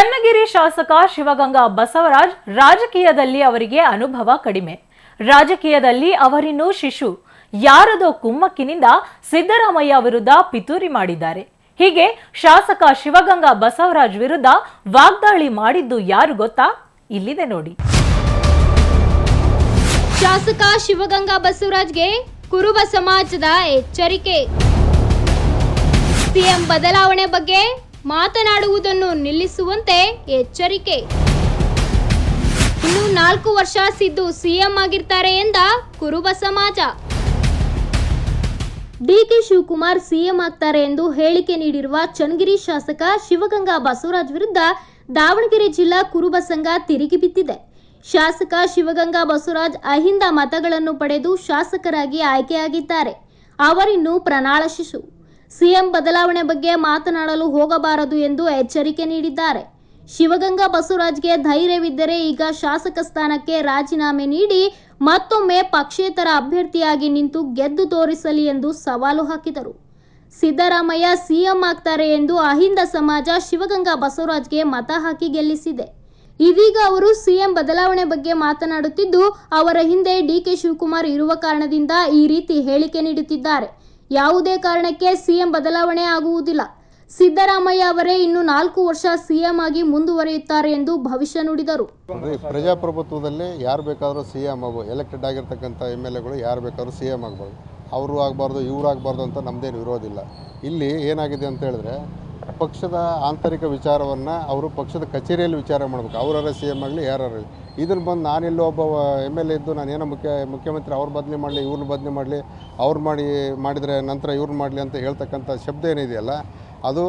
ಚನ್ನಗಿರಿ ಶಾಸಕ ಶಿವಗಂಗಾ ಬಸವರಾಜ್ ರಾಜಕೀಯದಲ್ಲಿ ಅವರಿಗೆ ಅನುಭವ ಕಡಿಮೆ. ರಾಜಕೀಯದಲ್ಲಿ ಅವರಿನ್ನು ಶಿಶು. ಯಾರದೋ ಕುಮ್ಮಕ್ಕಿನಿಂದ ಸಿದ್ದರಾಮಯ್ಯ ವಿರುದ್ಧ ಪಿತೂರಿ ಮಾಡಿದ್ದಾರೆ. ಹೀಗೆ ಶಾಸಕ ಶಿವಗಂಗಾ ಬಸವರಾಜ್ ವಿರುದ್ಧ ವಾಗ್ದಾಳಿ ಮಾಡಿದ್ದು ಯಾರು ಗೊತ್ತಾ? ಇಲ್ಲಿದೆ ನೋಡಿ. ಶಾಸಕ ಶಿವಗಂಗಾ ಬಸವರಾಜ್ಗೆ ಕುರುಬ ಸಮಾಜದ ಎಚ್ಚರಿಕೆ. ಸಿಎಂ ಬದಲಾವಣೆ ಬಗ್ಗೆ ಮಾತನಾಡುವುದನ್ನು ನಿಲ್ಲಿಸುವಂತೆ ಎಚ್ಚರಿಕೆ. ಇನ್ನು ನಾಲ್ಕು ವರ್ಷ ಸಿದ್ದು ಸಿಎಂ ಆಗಿರ್ತಾರೆ ಎಂದ ಕುರುಬ ಸಮಾಜ. ಡಿಕೆ ಶಿವಕುಮಾರ್ ಸಿಎಂ ಆಗ್ತಾರೆ ಎಂದು ಹೇಳಿಕೆ ನೀಡಿರುವ ಚನ್ನಗಿರಿ ಶಾಸಕ ಶಿವಗಂಗಾ ಬಸವರಾಜ್ ವಿರುದ್ಧ ದಾವಣಗೆರೆ ಜಿಲ್ಲಾ ಕುರುಬ ಸಂಘ ತಿರುಗಿ ಬಿದ್ದಿದೆ. ಶಾಸಕ ಶಿವಗಂಗಾ ಬಸವರಾಜ್ ಅಹಿಂದ ಮತಗಳನ್ನು ಪಡೆದು ಶಾಸಕರಾಗಿ ಆಯ್ಕೆಯಾಗಿದ್ದಾರೆ. ಅವರಿನ್ನು ಪ್ರಣಾಳ ಶಿಶು. ಸಿಎಂ ಬದಲಾವಣೆ ಬಗ್ಗೆ ಮಾತನಾಡಲು ಹೋಗಬಾರದು ಎಂದು ಎಚ್ಚರಿಕೆ ನೀಡಿದ್ದಾರೆ. ಶಿವಗಂಗಾ ಬಸವರಾಜ್ಗೆ ಧೈರ್ಯವಿದ್ದರೆ ಈಗ ಶಾಸಕ ಸ್ಥಾನಕ್ಕೆ ರಾಜೀನಾಮೆ ನೀಡಿ ಮತ್ತೊಮ್ಮೆ ಪಕ್ಷೇತರ ಅಭ್ಯರ್ಥಿಯಾಗಿ ನಿಂತು ಗೆದ್ದು ತೋರಿಸಲಿ ಎಂದು ಸವಾಲು ಹಾಕಿದರು. ಸಿದ್ದರಾಮಯ್ಯ ಸಿಎಂ ಆಗ್ತಾರೆ ಎಂದು ಅಹಿಂದ ಸಮಾಜ ಶಿವಗಂಗಾ ಬಸವರಾಜ್ಗೆ ಮತ ಹಾಕಿ ಗೆಲ್ಲಿಸಿದೆ. ಇದೀಗ ಅವರು ಸಿಎಂ ಬದಲಾವಣೆ ಬಗ್ಗೆ ಮಾತನಾಡುತ್ತಿದ್ದು, ಅವರ ಹಿಂದೆ ಡಿಕೆ ಶಿವಕುಮಾರ್ ಇರುವ ಕಾರಣದಿಂದ ಈ ರೀತಿ ಹೇಳಿಕೆ ನೀಡುತ್ತಿದ್ದಾರೆ. ಯಾವುದೇ ಕಾರಣಕ್ಕೆ ಸಿಎಂ ಬದಲಾವಣೆ ಆಗುವುದಿಲ್ಲ. ಸಿದ್ದರಾಮಯ್ಯ ಅವರೇ ಇನ್ನು ನಾಲ್ಕು ವರ್ಷ ಸಿಎಂ ಆಗಿ ಮುಂದುವರಿಯುತ್ತಾರೆ ಎಂದು ಭವಿಷ್ಯ ನುಡಿದರು. ಪ್ರಜಾಪ್ರಭುತ್ವದಲ್ಲಿ ಯಾರು ಬೇಕಾದರೂ ಸಿಎಂ ಎಂ ಆಗ್ಬೋದು ಎಲೆಕ್ಟೆಡ್ ಆಗಿರ್ತಕ್ಕಂಥ ಎಂ ಎಲ್ ಎಗಳು ಯಾರು ಬೇಕಾದರೂ ಸಿಎಂ ಆಗ್ಬೋದು. ಅವರು ಆಗಬಾರ್ದು, ಇವರು ಆಗಬಾರ್ದು ಅಂತ ನಮ್ಮದೇನು ಇರೋದಿಲ್ಲ ಇಲ್ಲಿ ಏನಾಗಿದೆ ಅಂತ ಹೇಳಿದ್ರೆ ಪಕ್ಷದ ಆಂತರಿಕ ವಿಚಾರವನ್ನು ಅವರು ಪಕ್ಷದ ಕಚೇರಿಯಲ್ಲಿ ವಿಚಾರ ಮಾಡಬೇಕು. ಅವರಾರ ಸಿ ಎಂ ಆಗಲಿ ಯಾರು ಇದನ್ನು ಬಂದು ನಾನೆಲ್ಲೋ ಒಬ್ಬ ಎಂ ಎಲ್ ಎ ಇದ್ದು ನಾನೇನೋ ಮುಖ್ಯ, ಮುಖ್ಯಮಂತ್ರಿ, ಅವ್ರು ಬದಲಿ ಮಾಡಲಿ ಇವ್ರನ್ನ ಬದಲಿ ಮಾಡಲಿ, ಅವ್ರು ಮಾಡಿ, ಮಾಡಿದರೆ ನಂತರ ಇವ್ರನ್ನ ಮಾಡಲಿ ಅಂತ ಹೇಳ್ತಕ್ಕಂಥ ಶಬ್ದ ಏನಿದೆಯಲ್ಲ ಅದು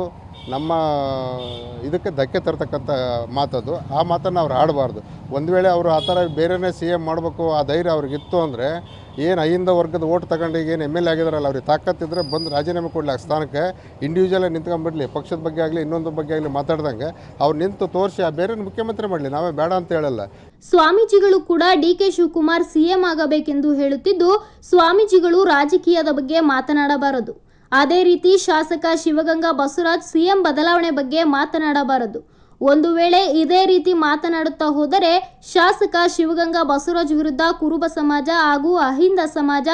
ನಮ್ಮ ಇದಕ್ಕೆ ಧಕ್ಕೆ ತರ್ತಕ್ಕಂಥ ಮಾತದು. ಆ ಮಾತನ್ನು ಅವ್ರು ಆಡಬಾರ್ದು. ಒಂದು ವೇಳೆ ಅವರು ಆ ಥರ ಬೇರೆನೇ ಸಿ ಎಂ ಮಾಡಬೇಕು, ಆ ಧೈರ್ಯ ಅವ್ರಿಗಿತ್ತು ಅಂದರೆ ಏನು ಅಹಿಂದ ವರ್ಗದ ಓಟ್ ತಗೊಂಡು ಏನು ಎಂ ಎಲ್ ಎ ಆಗಿದಾರಲ್ಲ, ಅವ್ರಿಗೆ ತಾಕತ್ತಿದ್ರೆ ಬಂದು ರಾಜೀನಾಮೆ ಕೊಡಲಿ ಆ ಸ್ಥಾನಕ್ಕೆ. ಇಂಡಿವಿಜುವಲಾಗಿ ನಿಂತ್ಕೊಂಡ್ಬಿಡ್ಲಿ ಪಕ್ಷದ ಬಗ್ಗೆ ಆಗಲಿ, ಇನ್ನೊಂದು ಬಗ್ಗೆ ಆಗಲಿ ಮಾತಾಡ್ದಂಗೆ ಅವ್ರು ನಿಂತು ತೋರಿಸಿ, ಆ ಬೇರೆ ಮುಖ್ಯಮಂತ್ರಿ ಮಾಡಲಿ, ನಾವೇ ಬೇಡ ಅಂತ ಹೇಳಲ್ಲ. ಸ್ವಾಮೀಜಿಗಳು ಕೂಡ ಡಿ ಕೆ ಶಿವಕುಮಾರ್ ಸಿಎಂ ಆಗಬೇಕೆಂದು ಹೇಳುತ್ತಿದ್ದು, ಸ್ವಾಮೀಜಿಗಳು ರಾಜಕೀಯದ ಬಗ್ಗೆ ಮಾತನಾಡಬಾರದು. ಅದೇ ರೀತಿ ಶಾಸಕ ಶಿವಗಂಗಾ ಬಸವರಾಜ್ ಸಿಎಂ ಬದಲಾವಣೆ ಬಗ್ಗೆ ಮಾತನಾಡಬಾರದು. ಒಂದು ವೇಳೆ ಇದೇ ರೀತಿ ಮಾತನಾಡುತ್ತಾ ಹೋದರೆ ಶಾಸಕ ಶಿವಗಂಗಾ ಬಸವರಾಜ್ ವಿರುದ್ಧ ಕುರುಬ ಸಮಾಜ ಹಾಗೂ ಅಹಿಂದ ಸಮಾಜ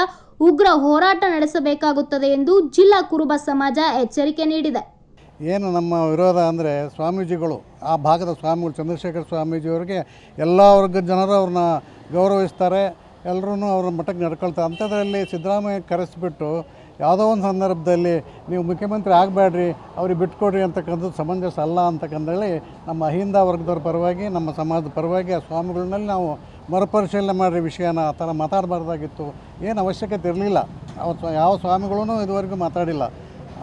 ಉಗ್ರ ಹೋರಾಟ ನಡೆಸಬೇಕಾಗುತ್ತದೆ ಎಂದು ಜಿಲ್ಲಾ ಕುರುಬ ಸಮಾಜ ಎಚ್ಚರಿಕೆ ನೀಡಿದೆ. ಏನು ನಮ್ಮ ವಿರೋಧ ಅಂದರೆ ಸ್ವಾಮೀಜಿಗಳು, ಆ ಭಾಗದ ಸ್ವಾಮಿಗಳು, ಚಂದ್ರಶೇಖರ ಸ್ವಾಮೀಜಿಯವರಿಗೆ ಎಲ್ಲ ವರ್ಗದ ಜನರು ಅವ್ರನ್ನ ಗೌರವಿಸ್ತಾರೆ ಎಲ್ಲರೂ ಅವ್ರ ಮಠಕ್ಕೆ ನಡ್ಕೊಳ್ತಾರೆ. ಅಂಥದ್ರಲ್ಲಿ ಸಿದ್ದರಾಮಯ್ಯ ಕರೆಸಿಬಿಟ್ಟು ಯಾವುದೋ ಒಂದು ಸಂದರ್ಭದಲ್ಲಿ ನೀವು ಮುಖ್ಯಮಂತ್ರಿ ಆಗಬೇಡ್ರಿ, ಅವ್ರಿಗೆ ಬಿಟ್ಕೊಡ್ರಿ ಅಂತಕ್ಕಂಥದ್ದು ಸಮಂಜಸ ಅಲ್ಲ ಅಂತಕ್ಕಂಥೇಳಿ ನಮ್ಮ ಅಹಿಂದ ವರ್ಗದವ್ರ ಪರವಾಗಿ, ನಮ್ಮ ಸಮಾಜದ ಪರವಾಗಿ ಆ ಸ್ವಾಮಿಗಳನ್ನಲ್ಲಿ ನಾವು ಮರುಪರಿಶೀಲನೆ ಮಾಡಿರಿ ವಿಷಯನ, ಆ ಥರ ಮಾತಾಡಬಾರ್ದಾಗಿತ್ತು. ಏನು ಅವಶ್ಯಕತೆ ಇರಲಿಲ್ಲ. ಅವ್ರ ಯಾವ ಸ್ವಾಮಿಗಳೂ ಇದುವರೆಗೂ ಮಾತಾಡಿಲ್ಲ.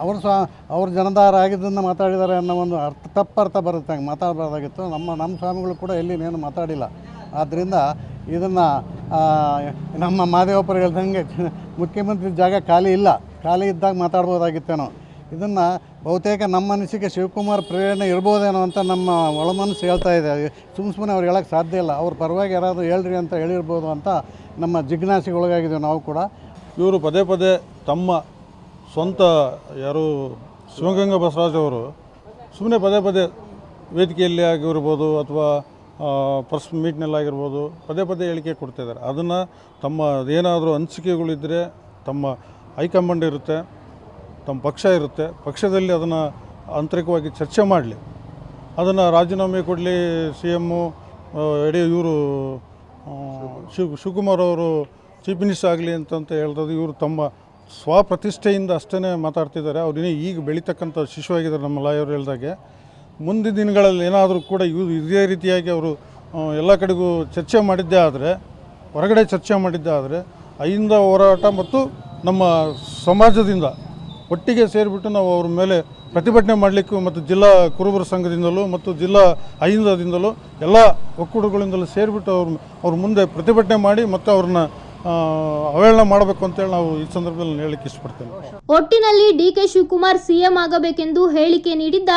ಅವರು ಸ್ವಾ, ಅವ್ರ ಜನದಾರ ಆಗಿದ್ದನ್ನು ಮಾತಾಡಿದ್ದಾರೆ ಅನ್ನೋ ಒಂದು ಅರ್ಥ, ತಪ್ಪರ್ಥ ಬರುತ್ತೆ, ಹಂಗೆ ಮಾತಾಡಬಾರ್ದಾಗಿತ್ತು. ನಮ್ಮ ನಮ್ಮ ಸ್ವಾಮಿಗಳು ಕೂಡ ಎಲ್ಲಿನೇನು ಮಾತಾಡಿಲ್ಲ. ಆದ್ದರಿಂದ ಇದನ್ನು ನಮ್ಮ ಮಾದೇವಪ್ಪರು ಹೇಳ್ದಂಗೆ ಮುಖ್ಯಮಂತ್ರಿ ಜಾಗ ಖಾಲಿ ಇಲ್ಲ. ಖಾಲಿ ಇದ್ದಾಗ ಮಾತಾಡ್ಬೋದಾಗಿತ್ತೇನೋ. ಇದನ್ನು ಬಹುತೇಕ ನಮ್ಮ ಅನಿಸಿಕೆ ಶಿವಕುಮಾರ್ ಪ್ರೇರಣೆ ಇರ್ಬೋದೇನೋ ಅಂತ ನಮ್ಮ ಒಳಮನಸ್ಸು ಹೇಳ್ತಾ ಇದೆ. ಸುಮ್ಮ ಸುಮ್ಮನೆ ಅವ್ರು ಹೇಳೋಕ್ಕೆ ಸಾಧ್ಯ ಇಲ್ಲ. ಅವ್ರ ಪರವಾಗಿ ಯಾರಾದರೂ ಹೇಳ್ರಿ ಅಂತ ಹೇಳಿರ್ಬೋದು ಅಂತ ನಮ್ಮ ಜಿಜ್ಞಾಸೆಗೆ ಒಳಗಾಗಿದ್ದೇವೆ ನಾವು ಕೂಡ. ಇವರು ಪದೇ ಪದೇ ತಮ್ಮ ಸ್ವಂತ ಯಾರು ಶಿವಗಂಗಾ ಬಸವರಾಜ್ ಅವರು ಸುಮ್ಮನೆ ಪದೇ ಪದೇ ವೇದಿಕೆಯಲ್ಲಿ ಆಗಿರ್ಬೋದು ಅಥವಾ ಪ್ರೆಸ್ ಮೀಟ್ನಲ್ಲಾಗಿರ್ಬೋದು ಪದೇ ಪದೇ ಹೇಳಿಕೆ ಕೊಡ್ತಾಯಿದ್ದಾರೆ ಅದನ್ನು ತಮ್ಮ ಏನಾದರೂ ಅನಿಸಿಕೆಗಳಿದ್ದರೆ ತಮ್ಮ ಹೈಕಮಾಂಡ್ ಇರುತ್ತೆ, ತಮ್ಮ ಪಕ್ಷ ಇರುತ್ತೆ, ಪಕ್ಷದಲ್ಲಿ ಅದನ್ನು ಆಂತರಿಕವಾಗಿ ಚರ್ಚೆ ಮಾಡಲಿ. ಅದನ್ನು ರಾಜೀನಾಮೆ ಕೊಡಲಿ ಸಿ ಎಮ್ಮು ಇವರು ಶಿವ್, ಶಿವಕುಮಾರ್ ಅವರು ಚೀಫ್ ಮಿನಿಸ್ಟರ್ ಆಗಲಿ ಅಂತಂತ ಹೇಳ್ತದೆ ಇವರು ತಮ್ಮ ಸ್ವಪ್ರತಿಷ್ಠೆಯಿಂದ ಅಷ್ಟೇ ಮಾತಾಡ್ತಿದ್ದಾರೆ. ಅವ್ರು ಈಗ ಬೆಳೀತಕ್ಕಂಥ ಶಿಶುವಾಗಿದ್ದಾರೆ ನಮ್ಮ ಲಾಯರ್ ಹೇಳ್ದಾಗೆ. ಮುಂದಿನ ದಿನಗಳಲ್ಲಿ ಏನಾದರೂ ಕೂಡ ಇವು ಇದೇ ರೀತಿಯಾಗಿ ಅವರು ಎಲ್ಲ ಕಡೆಗೂ ಚರ್ಚೆ ಮಾಡಿದ್ದೇ ಆದರೆ, ಹೊರಗಡೆ ಚರ್ಚೆ ಮಾಡಿದ್ದೇ ಆದರೆ ಅಹಿಂದ ಹೋರಾಟ ಮತ್ತು ನಮ್ಮ ಸಮಾಜದಿಂದ ಒಟ್ಟಿಗೆ ಸೇರಿಬಿಟ್ಟು ನಾವು ಅವ್ರ ಮೇಲೆ ಪ್ರತಿಭಟನೆ ಮಾಡಲಿಕ್ಕೂ ಮತ್ತು ಜಿಲ್ಲಾ ಕುರುಬರ ಸಂಘದಿಂದಲೂ ಮತ್ತು ಜಿಲ್ಲಾ ಅಹಿಂದದಿಂದಲೂ ಎಲ್ಲ ಒಕ್ಕೂಟಗಳಿಂದಲೂ ಸೇರಿಬಿಟ್ಟು ಅವ್ರ ಅವ್ರ ಮುಂದೆ ಪ್ರತಿಭಟನೆ ಮಾಡಿ ಮತ್ತು ಅವ್ರನ್ನ ಅವೇಳನ ಮಾಡಬೇಕು ಅಂತೇಳಿ ನಾವು ಈ ಸಂದರ್ಭದಲ್ಲಿ ಹೇಳಿಕೆ ಇಷ್ಟಪಡ್ತೇನೆ. ಒಟ್ಟಿನಲ್ಲಿ ಡಿಕೆ ಶಿವಕುಮಾರ್ ಸಿಎಂ ಆಗಬೇಕೆಂದು ಹೇಳಿಕೆ ನೀಡಿದ್ದ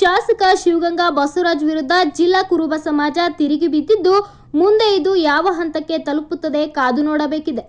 ಶಾಸಕ ಶಿವಗಂಗಾ ಬಸವರಾಜ್ ವಿರುದ್ಧ ಜಿಲ್ಲಾ ಕುರುಬ ಸಮಾಜ ತಿರುಗಿ ಬಿದ್ದಿದ್ದು ಮುಂದೆ ಇದು ಯಾವ ಹಂತಕ್ಕೆ ತಲುಪುತ್ತದೆ ಕಾದು ನೋಡಬೇಕಿದೆ.